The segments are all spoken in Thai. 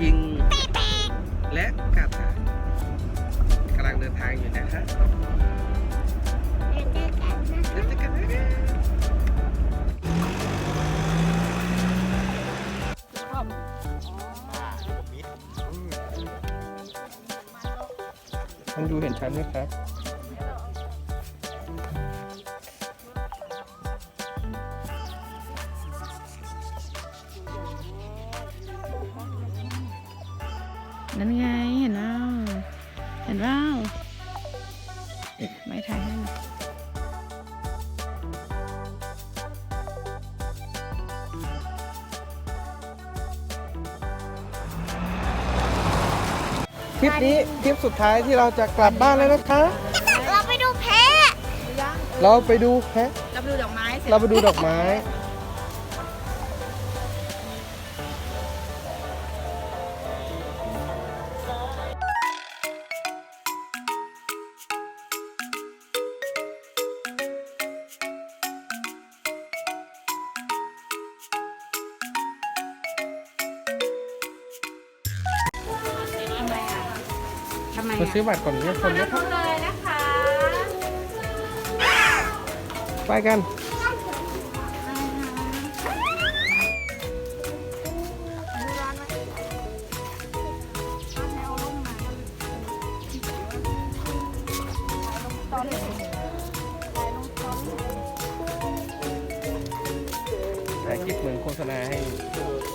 ทิง และกระต่ายกำลังเดินทางอยู่นะคะเดินกันนะมันดูเห็นชัดไหมครับ นั่นไงเห็นแล้วเห็นว่าไม่ถ่ายให้หน่อยทริปนี้ทริปสุดท้ายที่เราจะกลับบ้านแล้วนะคะ เราไปดูแพะ เราไปดูแพะ เราไปดูดอกไม้เสร็จเราไปดูดอกไม้ มมาอะซื้อบัตรก่อนเนี่ยคนนะครับเลยนะคะไปกันถ่ายคลิปเหมือนโฆษณาให้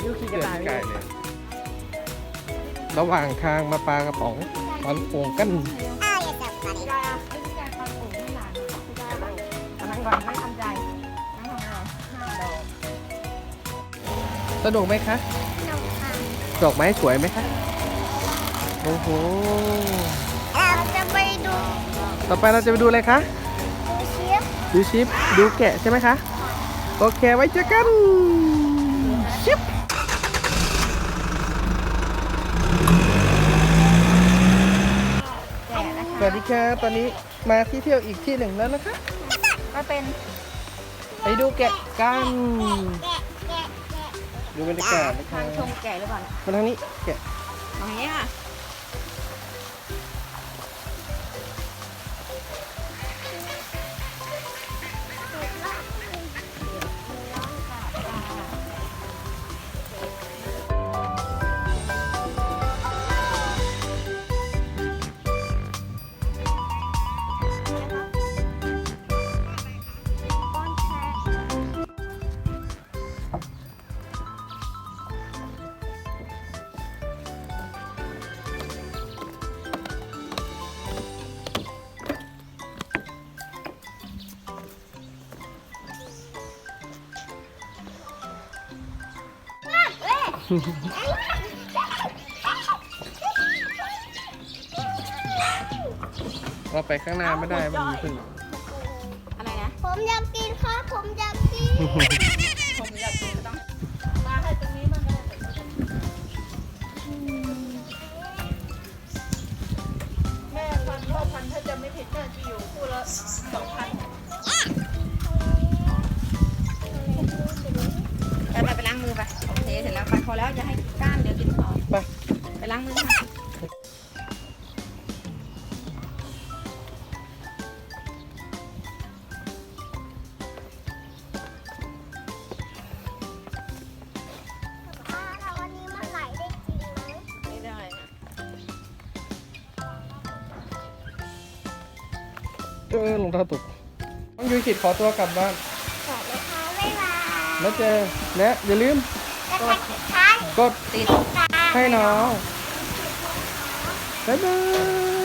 ยูขี่กเกิระดต่ายกายเลย ระหว่างทางมาปลากระป๋อง ปันโป่งกันอ้าวอย่าจับกันได้อะไม่ได้ฟังผมไม่หลานได้ปะนั่งก่อนไม่ทำใจนั่งทำอะไรดอกสนุกไหมคะนกค่ะดอกไม้สวยไหมคะ โอ้โห เราจะไปดูต่อไปเราจะไปดูอะไรคะ ดูเชียบดูชิป ดูแกะใช่ไหมคะ โอเค ไว้เจอกัน ชิป แก่นะ ส วัสดีค่ะตอนนี้มาที่เที่ยวอีกที่หนึ่งแล้วนะคะก็เป็นไปดูแกะกันแกะแกะแกะดูบรรยากาศนะคะทางชมแก่หรือเปล่ามาทางนี้แกะตรงนี้ค่ะ เราไปข้างหน้าไม่ได้มันมีพึ่งอะไรนะ ผมอยากกินค่ะผมอยากกิน ผมอยากกินก็ต้องมาให้ตรงนี้มันก็แม่พันพ่อพันถ้าจะไม่ผิดน่าจะอยู่คู่ละสอง ล้างมือค่ะป้าเราวันนี้มันไหลได้จริงไหมไม่ได้นะ เออลงเท้าตกต้องยูคิดขอตัวกลับบ้าน ขอบเลยค่ะบ๊ายบายแล้วเจอและอย่าลืมจะไปสุดกดติด ให้น้อง บ๊ายบาย